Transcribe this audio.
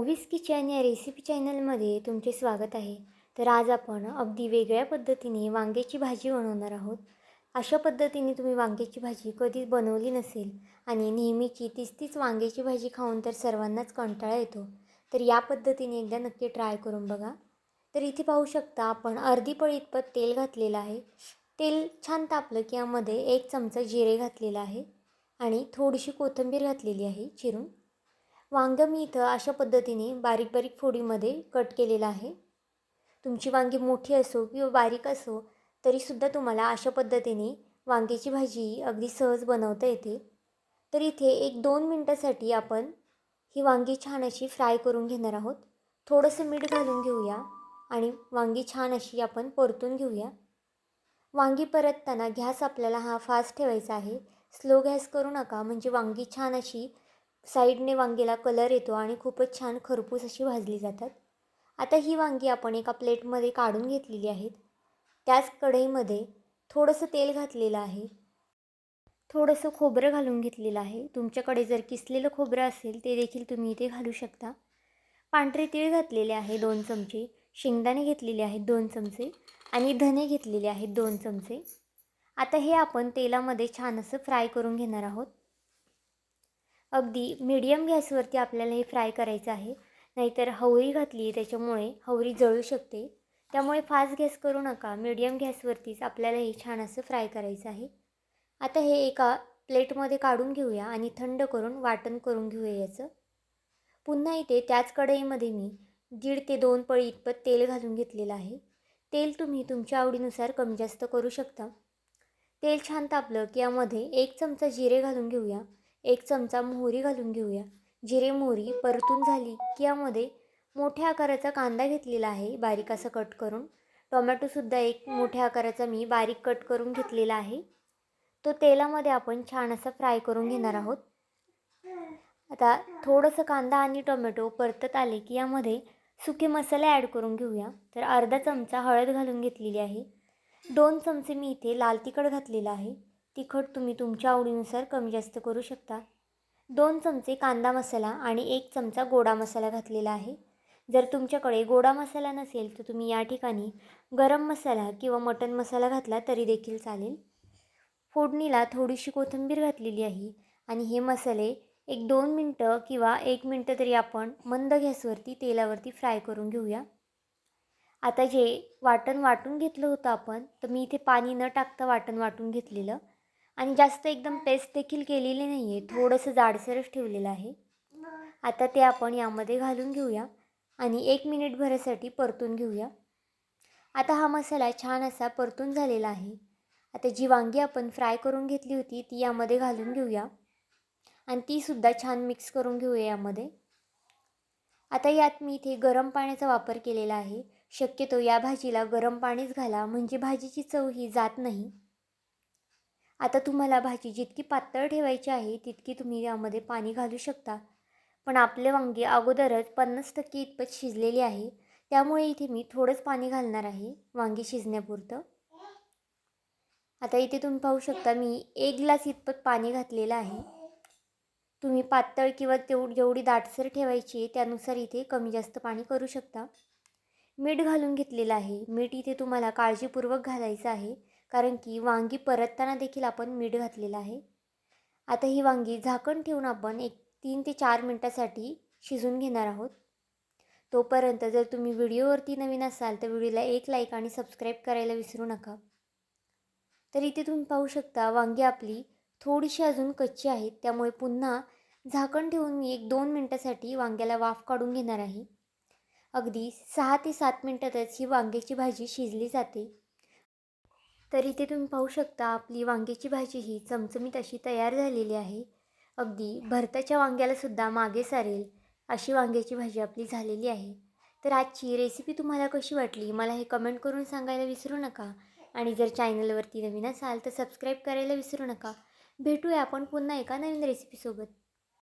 ओवीस kitchen या recipe चॅनलमध्ये तुमचे स्वागत आहे. तर आज आपण अगदी वेगळ्या पद्धतीने वांग्याची भाजी बनवणार आहोत. अशा पद्धतीने तुम्ही वांग्याची भाजी कधीच बनवली नसेल आणि नेहमीची तीच तीच वांग्याची भाजी खाऊन तर सर्वांनाच कंटाळा येतो. तर या पद्धतीने एकदा नक्की ट्राय करून बघा. तर इथे पाहू शकता आपण अर्धी पळी इतपत तेल घातलेलं आहे. तेल छान तापलं की यामध्ये एक चमचा जिरे घातलेला आहे आणि थोडीशी कोथिंबीर घातलेली आहे चिरून. वांगं मी इथं अशा पद्धतीने बारीक बारीक फोडीमध्ये कट केलेलं आहे. तुमची वांगी मोठी असो किंवा बारीक असो तरीसुद्धा तुम्हाला अशा पद्धतीने वांग्याची भाजी अगदी सहज बनवता येते. तर इथे एक दोन मिनटासाठी आपण ही वांगी छान अशी फ्राय करून घेणार आहोत. थोडंसं मीठ घालून घेऊया आणि वांगी छान अशी आपण परतून घेऊया. वांगी परतताना गॅस आपल्याला हा फास्ट ठेवायचा आहे. स्लो गॅस करू नका म्हणजे वांगी छान अशी साईडने वांगीला कलर येतो आणि खूपच छान खरपूस अशी भाजली जातात. आता ही वांगी आपण एका प्लेटमध्ये काढून घेतलेली आहेत. त्याच कढईमध्ये थोडंसं तेल घातलेलं आहे. थोडंसं खोबरं घालून घेतलेलं आहे. तुमच्याकडे जर किसलेलं खोबरं असेल ते देखील तुम्ही इथे घालू शकता. पांढरे तीळ घातलेले आहे दोन चमचे शेंगदाणे घेतलेले आहेत दोन चमचे आणि धने घेतलेले आहेत दोन चमचे. आता हे आपण तेलामध्ये छान असं फ्राय करून घेणार आहोत. अगदी मीडियम गॅसवरती आपल्याला हे फ्राय करायचं आहे. नाहीतर हवरी घातली त्याच्यामुळे हवरी जळू शकते. त्यामुळे फास्ट गॅस करू नका. मीडियम गॅसवरतीच आपल्याला हे छान असं फ्राय करायचं आहे. आता हे एका प्लेटमध्ये काढून घेऊया आणि थंड करून वाटण करून घेऊया याचं. पुन्हा इथे त्याच कढईमध्ये मी दीड ते दोन पळी इतपत तेल घालून घेतलेलं आहे. तेल तुम्ही तुमच्या आवडीनुसार कमी जास्त करू शकता. तेल छान तापलं की यामध्ये एक चमचा जिरे घालून घेऊया. एक चमचा मोहरी घालून घेऊया. जिरे मोहरी परतून झाली की यामध्ये मोठ्या आकाराचा कांदा घेतलेला आहे बारीक असं कट करून. टोमॅटोसुद्धा एक मोठ्या आकाराचा मी बारीक कट करून घेतलेला आहे. तो तेलामध्ये आपण छान असा फ्राय करून घेणार आहोत. आता थोडंसं कांदा आणि टोमॅटो परतत आले की यामध्ये सुके मसाले ॲड करून घेऊया. तर अर्धा चमचा हळद घालून घेतलेली आहे. दोन चमचे मी इथे लाल तिखट घातलेलं आहे. तिखट तुम्ही तुमच्या आवडीनुसार कमी जास्त करू शकता. दोन चमचे कांदा मसाला आणि एक चमचा गोडा मसाला घातलेला आहे. जर तुमच्याकडे गोडा मसाला नसेल तर तुम्ही या ठिकाणी गरम मसाला किंवा मटन मसाला घातला तरी देखील चालेल. फोडणीला थोडीशी कोथिंबीर घातलेली आहे आणि हे मसाले एक दोन मिनटं किंवा एक मिनटं तरी आपण मंद गॅसवरती तेलावरती फ्राय करून घेऊया. आता जे वाटण वाटून घेतलं होतं आपण तर मी इथे पाणी न टाकता वाटण वाटून घेतलेलं. आणि जास्त एकदम पेस्ट देखील केलेली नाही आहे थोडंसं जाडसरच ठेवलेलं आहे. आता ते आपण यामध्ये घालून घेऊया. आणि एक मिनिटभरासाठी परतून घेऊया. आता हा मसाला छान असा परतून झालेला आहे. आता जी वांगी आपण फ्राय करून घेतली होती ती यामध्ये घालून घेऊया. आणि तीसुद्धा छान मिक्स करून घेऊया यामध्ये. आता यात मी इथे गरम पाण्याचा वापर केलेला आहे. शक्यतो या भाजीला गरम पाणीच घाला. म्हणजे भाजीची चव ही जात नाही. आता तुम्हाला भाजी जितकी पातळ ठेवायची आहे तितकी तुम्ही यामध्ये पाणी घालू शकता. पण आपले वांगे अगोदरच पन्नास टक्के इतपत शिजलेली आहे त्यामुळे इथे मी थोडंच पाणी घालणार आहे वांगी शिजण्यापुरतं. आता इथे तुम्ही पाहू शकता मी एक ग्लास इतपत पाणी घातलेलं आहे. तुम्ही पातळ किंवा तेव जेवढी दाटसर ठेवायची आहे त्यानुसार इथे कमी जास्त पाणी करू शकता. मीठ घालून घेतलेलं आहे. मीठ इथे तुम्हाला काळजीपूर्वक घालायचं आहे. कारण की वांगी परतताना देखील आपण मीठ घातलेलं आहे. आता ही वांगी झाकण ठेवून आपण एक तीन ते चार मिनटासाठी शिजून घेणार आहोत. तोपर्यंत जर तुम्ही व्हिडिओवरती नवीन असाल तर व्हिडिओला एक लाईक आणि सबस्क्राईब करायला विसरू नका. तर इथे तुम्ही पाहू शकता वांगी आपली थोडीशी अजून कच्ची आहेत त्यामुळे पुन्हा झाकण ठेवून मी एक दोन मिनटासाठी वांग्याला वाफ काढून घेणार आहे. अगदी सहा ते सात मिनटातच ही वांग्याची भाजी शिजली जाते. तर इथे तुम्ही पाहू शकता आपली वांग्याची भाजी ही चमचमीत अशी तयार झालेली आहे. अगदी भरताच्या वांग्यालासुद्धा मागे सारेल अशी वांग्याची भाजी आपली झालेली आहे. तर आजची रेसिपी तुम्हाला कशी वाटली? मला हे कमेंट करून सांगायला विसरू नका. आणि जर चॅनलवरती नवीन असाल तर सबस्क्राईब करायला विसरू नका. भेटूया आपण पुन्हा एका नवीन रेसिपीसोबत